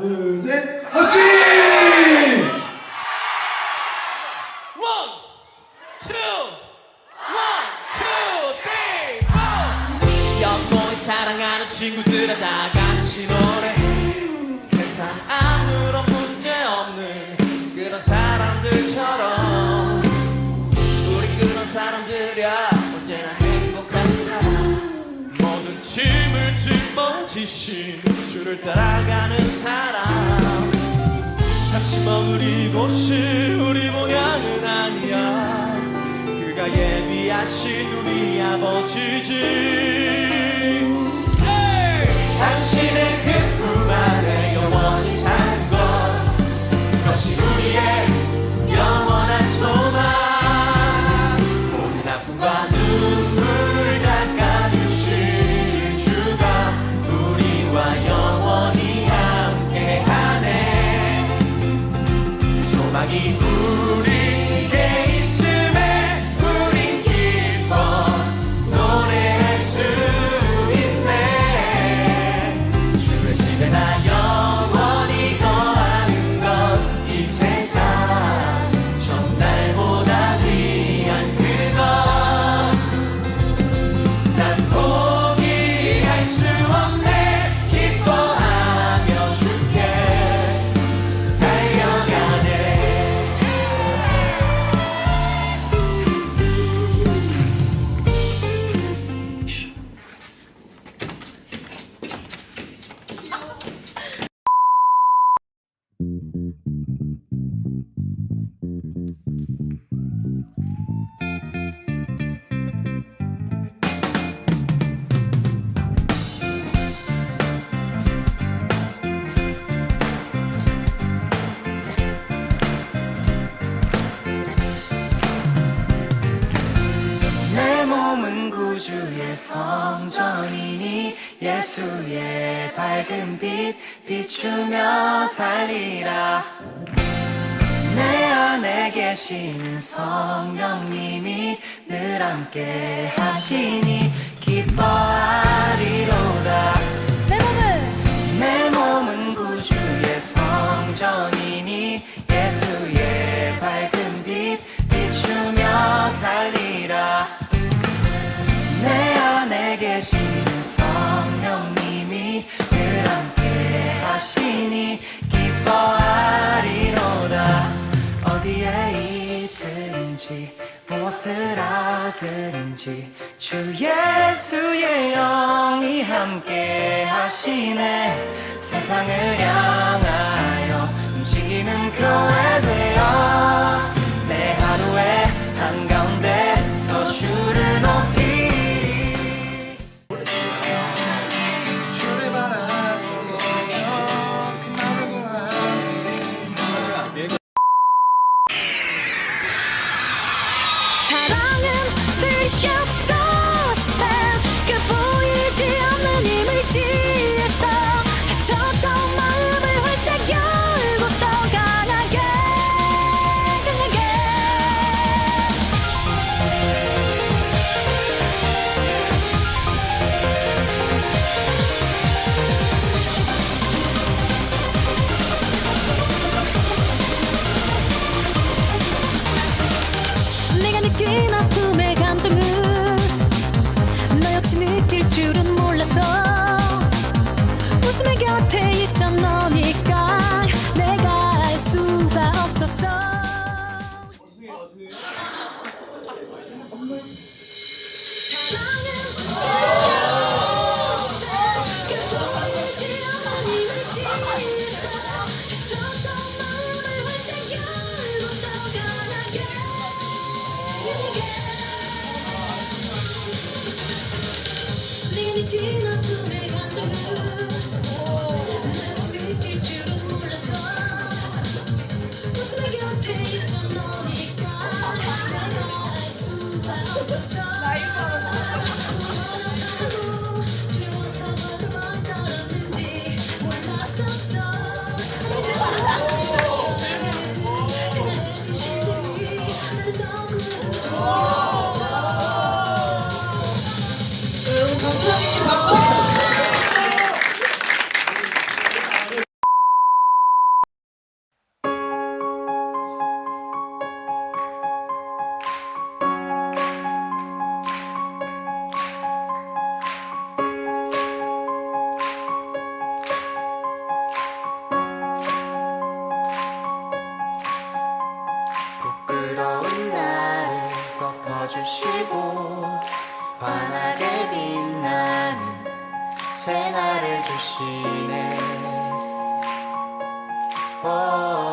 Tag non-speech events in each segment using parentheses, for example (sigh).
둘, 셋, 하시! 그가 예비하신 우리 아버지지 hey! 당신의 주의 밝은 빛 비추며 살리라. 내 안에 계시는 성령님이 늘 함께 하시니 자신이 기뻐하리로다. 어디에 있든지 무엇을 하든지 주 예수의 영이 함께 하시네. 세상을 향하여 새날을 주시네 오.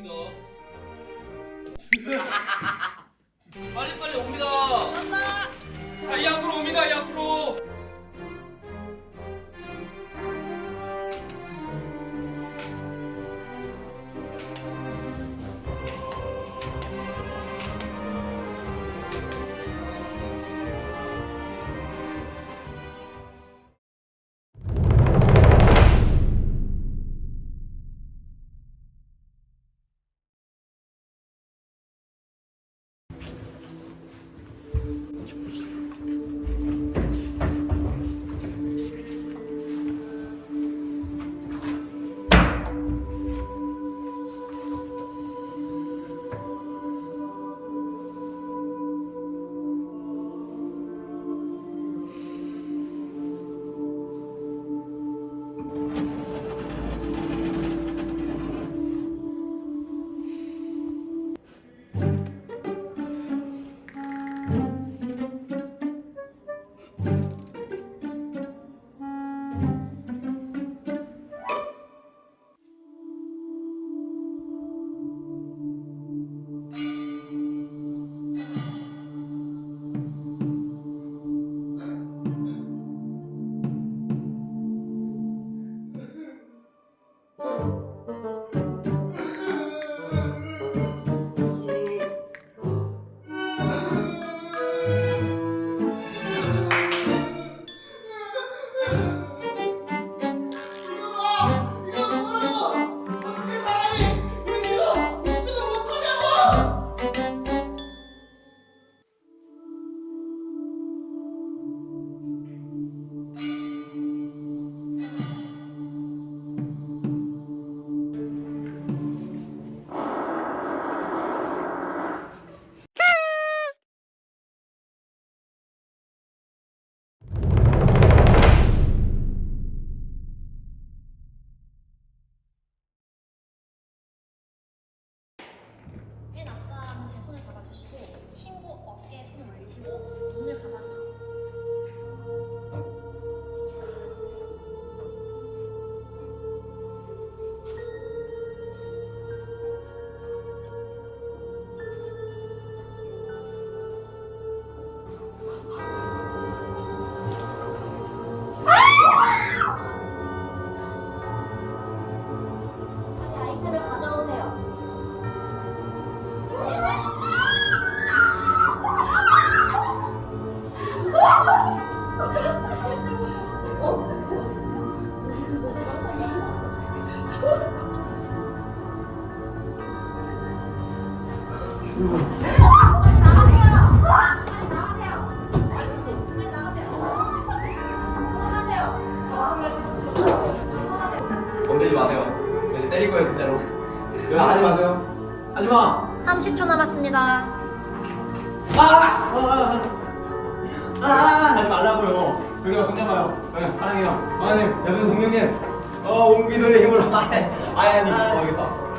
옵니다. (laughs) 빨리 빨리 옵니다. 건들지 마세요. 이제 때릴 거예요 진짜로. 여기 하지 마세요. 하지 마. 30초 남았습니다. 아! 아! 아! 하지 말라고요. 여기가 손잡아요. 네, 사랑해요. 마님, 여러분 동료님. 어, 옹기돌의 힘으로. 아니, 아니, 아니. 어, 여기다.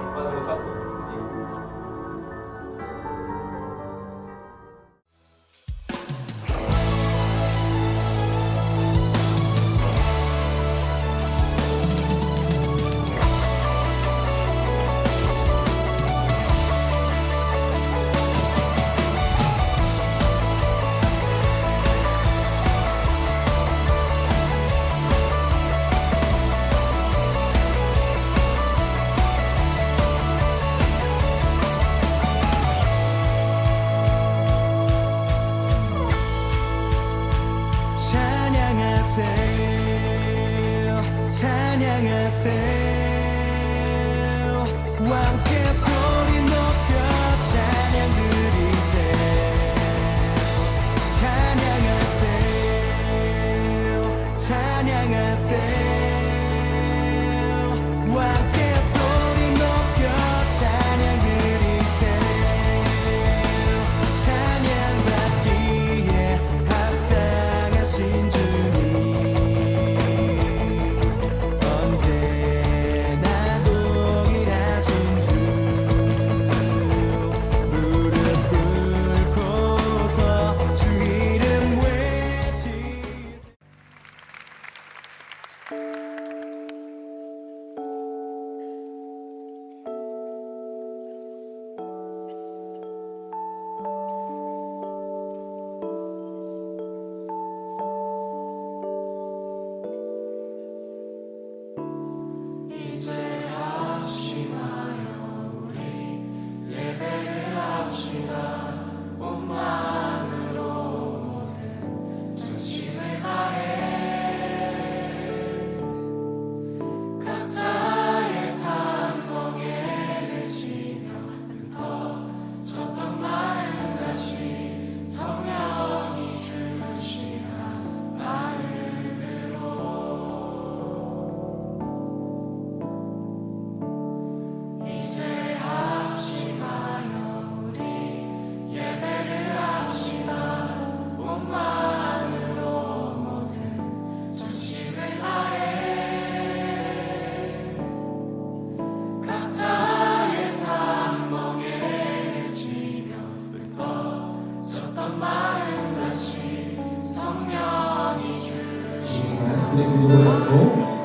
기도를 받고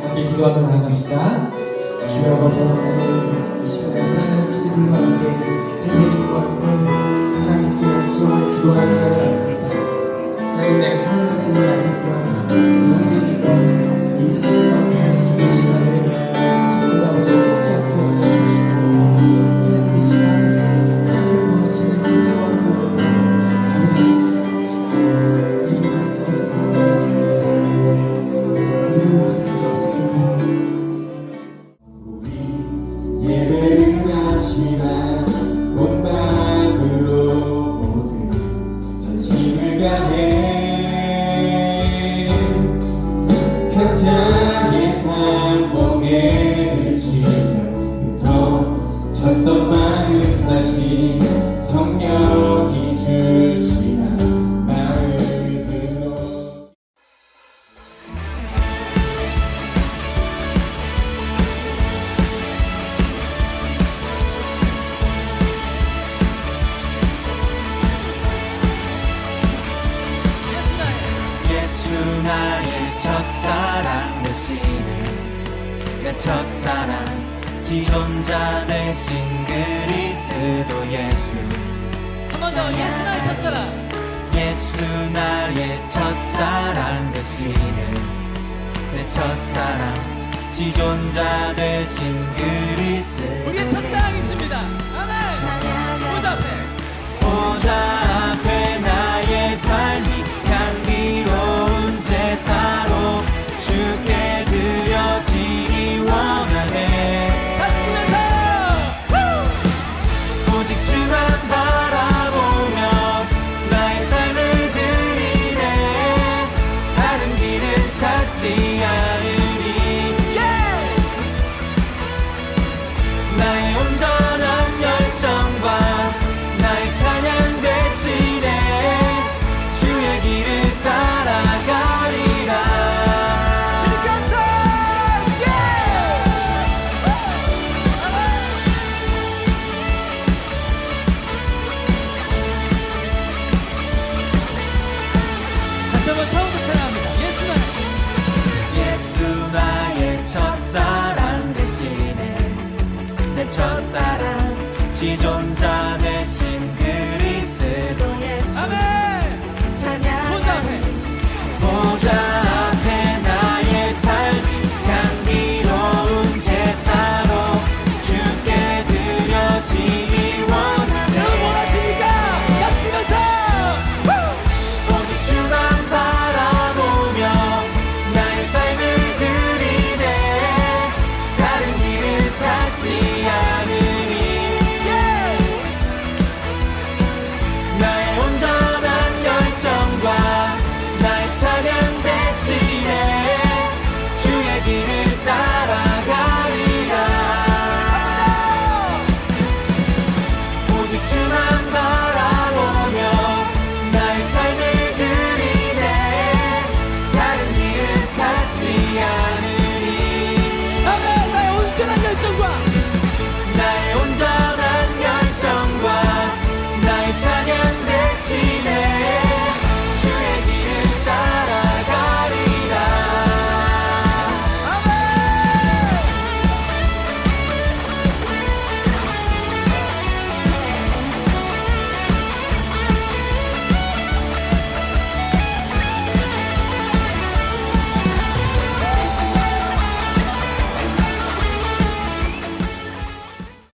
함께 기도하며 나아갑시다. 주여 아버지 하나님 이 시간에 하나님의 친구들과 함께 태세님과 함께 하나님께 약속을 기도하는 시간 첫사랑 지존자 되신 그리스도 예수. 한번 더 예수 나의 첫사랑. 예수 나의 첫사랑 되시는 내 첫사랑 지존자 되신 그리스도 우리의 첫사랑이십니다. 아멘. 보좌 앞에. 보좌